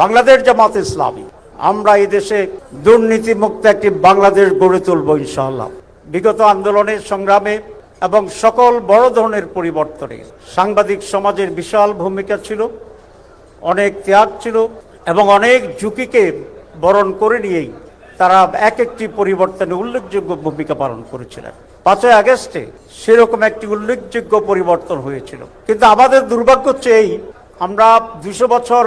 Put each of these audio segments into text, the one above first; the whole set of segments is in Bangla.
বাংলাদেশ জামাত ইসলামী। আমরা এদেশে দেশে দুর্নীতিমুক্ত একটি বাংলাদেশ গড়ে তুলব ইনশাআল্লাহ। বিগত আন্দোলনের সংগ্রামে এবং সকল বড় ধরনের পরিবর্তনে সাংবাদিক সমাজের বিশাল ভূমিকা ছিল, অনেক ত্যাগ ছিল এবং অনেক ঝুঁকিকে বরণ করে নিয়েই তারা এক একটি পরিবর্তনে উল্লেখযোগ্য ভূমিকা পালন করেছিলেন। পাঁচই আগস্টে সেরকম একটি উল্লেখযোগ্য পরিবর্তন হয়েছিল। কিন্তু আমাদের দুর্ভাগ্য হচ্ছে এই, আমরা দুশো বছর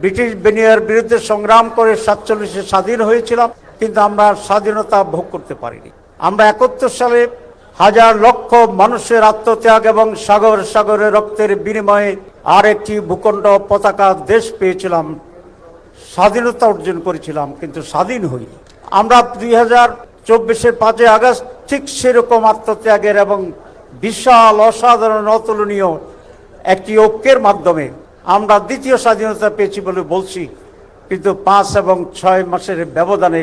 ব্রিটিশ বেনিয়ার বিরুদ্ধে সংগ্রাম করে সাতচল্লিশে স্বাধীন হয়েছিলাম কিন্তু আমরা স্বাধীনতা ভোগ করতে পারিনি। আমরা একাত্তর সালে হাজার লক্ষ মানুষের আত্মত্যাগ এবং সাগর সাগরের রক্তের বিনিময়ে আর একটি ভূখণ্ড পতাকা দেশ পেয়েছিলাম, স্বাধীনতা অর্জন করেছিলাম, কিন্তু স্বাধীন হইনি। আমরা দুই হাজার চব্বিশের পাঁচই আগস্ট ঠিক সেরকম আত্মত্যাগের এবং বিশাল অসাধারণ অতুলনীয় একটি ঐক্যের মাধ্যমে আমরা দ্বিতীয় স্বাধীনতা পেয়েছি বলে বলছি, কিন্তু পাঁচ এবং ছয় মাসের ব্যবধানে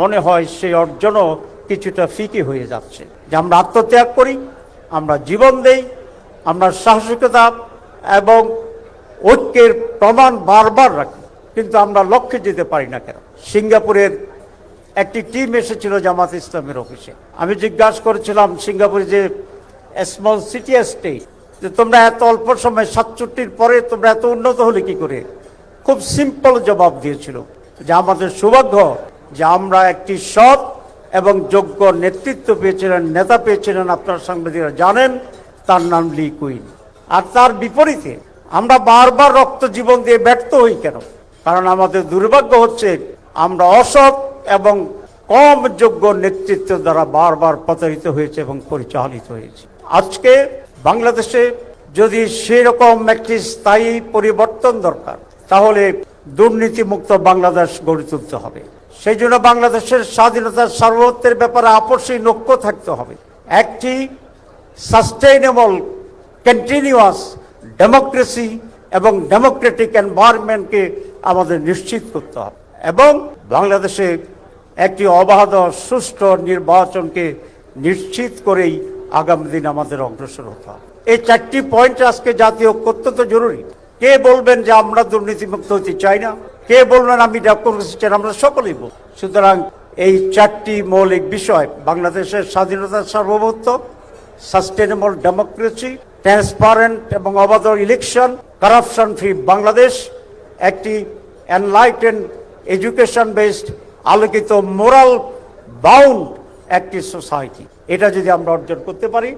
মনে হয় সেই অর্জনও কিছুটা ফিকে হয়ে যাচ্ছে। যে আমরা আত্মত্যাগ করি, আমরা জীবন দেই, আমরা সাহসিকতা এবং ঐক্যের প্রমাণ বারবার রাখি, কিন্তু আমরা লক্ষ্যে যেতে পারি না কেন? সিঙ্গাপুরের একটি টিম এসেছিল জামাত ইসলামের অফিসে। আমি জিজ্ঞাসা করেছিলাম সিঙ্গাপুরে যে স্মল সিটি স্টেট যে তোমরা এত অল্প সময় সাতষট্টির পরে তোমরা এত উন্নত হলে কি করে? খুব সিম্পল জবাব দিয়েছিল যে আমাদের সৌভাগ্য যে আমরা একটি সৎ এবং যোগ্য নেতৃত্ব পেয়েছিলেন, নেতা পেয়েছিলেন, আপনার সাংবাদিকরা জানেন, তার নাম লি কুইন। আর তার বিপরীতে আমরা বারবার রক্ত জীবন দিয়ে ব্যর্থ হই কেন? কারণ আমাদের দুর্ভাগ্য হচ্ছে আমরা অসৎ এবং কম যোগ্য নেতৃত্ব দ্বারা বারবার প্রতারিত হয়েছে এবং পরিচালিত হয়েছে। আজকে বাংলাদেশে যদি সেরকম একটি স্থায়ী পরিবর্তন দরকার, তাহলে দুর্নীতিমুক্ত বাংলাদেশ গড়ে তুলতে হবে। সেই জন্য বাংলাদেশের স্বাধীনতার সার্বত্বের ব্যাপারে আপসী লক্ষ্য থাকতে হবে। একটি সাস্টেইনেবল, কন্টিনিউয়াস ডেমোক্রেসি এবং ডেমোক্রেটিক এনভায়রনমেন্টকে আমাদের নিশ্চিত করতে হবে এবং বাংলাদেশে একটি অবাধ সুষ্ঠু নির্বাচনকে নিশ্চিত করেই আগামী দিন আমাদের অগ্রসর হতে হবে এই চারটি পয়েন্ট আজকে জাতীয় অত্যন্ত জরুরি। কে বলবেন যে আমরা দুর্নীতিমুক্ত হতে চাই না? কে বলবেন আমি ডেমোক্রেসি চাই আমরা সকলেই বল সুতরাং এই চারটি মৌলিক বিষয়, বাংলাদেশের স্বাধীনতার সার্বভৌমত্ব সাস্টেনেবল ডেমোক্রেসি ট্রান্সপারেন্ট এবং অবাধ ইলেকশন কারাপশন ফ্রি বাংলাদেশ, একটি এনলাইটেন এডুকেশন বেসড আলোকিত মোরাল বাউন্ড একটি সোসাইটি এটা যদি আমরা অর্জন করতে পারি,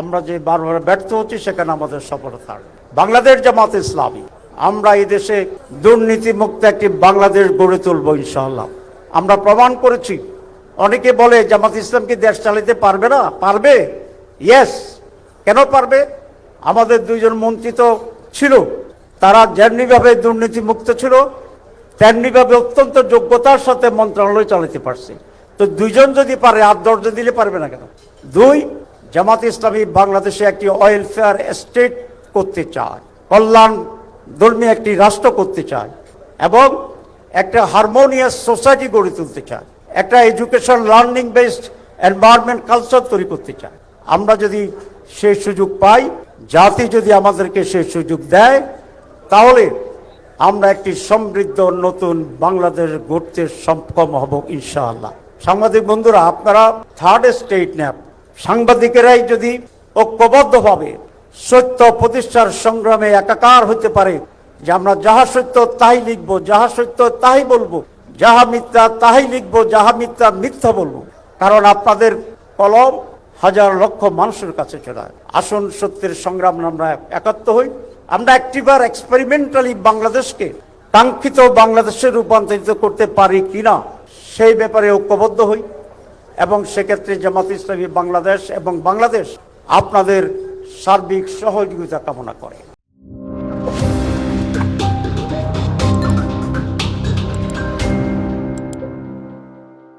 আমরা যে বারবার ব্যর্থ হচ্ছি, সেখানে আমাদের সফলতা। বাংলাদেশ জামাত ইসলামী, আমরা এই দেশে দুর্নীতিমুক্ত একটি বাংলাদেশ গড়ে তুলব ইনশাআল্লাহ। আমরা প্রমাণ করেছি। অনেকে বলে, জামাত ইসলাম কি দেশ চালাতে পারবে না? পারবে? ইয়েস কেন পারবে? আমাদের দুইজন মন্ত্রী তো ছিল। তারা যেমনিভাবে দুর্নীতি মুক্ত ছিল, তেমনিভাবে অত্যন্ত যোগ্যতার সাথে মন্ত্রণালয় চালাতে পারছে। তো দুইজন যদি পারে, আর দশজন দিলে পারবে না কেন? দুই, জামাত ইসলামী বাংলাদেশে একটি ওয়েলফেয়ার স্টেট করতে চায়, কল্যাণ ধর্মী একটি রাষ্ট্র করতে চায়, এবং একটা হারমোনিয়াস সোসাইটি গড়ে তুলতে চায়, একটা education learning based environment culture তৈরি করতে চায়। আমরা যদি সেই সুযোগ পাই, জাতি যদি আমাদেরকে সেই সুযোগ দেয়, তাহলে আমরা একটি সমৃদ্ধ নতুন বাংলাদেশ গড়তে সক্ষম হব ইনশাআল্লাহ। সাংবাদিক বন্ধুরা, আপনারা থার্ড স্টেট ন্যাপ সাংবাদিকেরাই যদি ঐক্যবদ্ধভাবে সত্য প্রতিষ্ঠার সংগ্রামে একাকার হতে পারে, যে আমরা যাহা সত্য তাই লিখব, যাহা সত্য তাই বলব, যাহা মিথ্যা তাই লিখব, যাহা মিথ্যা মিথ্যা বলব, কারণ আপনাদের কলম হাজার লক্ষ মানুষের কাছে চলে। আসুন সত্যের সংগ্রাম আমরা একাত্ম হই আমরা একটিবার এক্সপেরিমেন্টালি বাংলাদেশকে কাঙ্ক্ষিত বাংলাদেশে রূপান্তরিত করতে পারি কিনা সেই ব্যাপারে ঐক্যবদ্ধ হই এবং সেক্ষেত্রে জামাত ইসলামী বাংলাদেশ এবং বাংলাদেশ আপনাদের সার্বিক সহযোগিতা কামনা করে।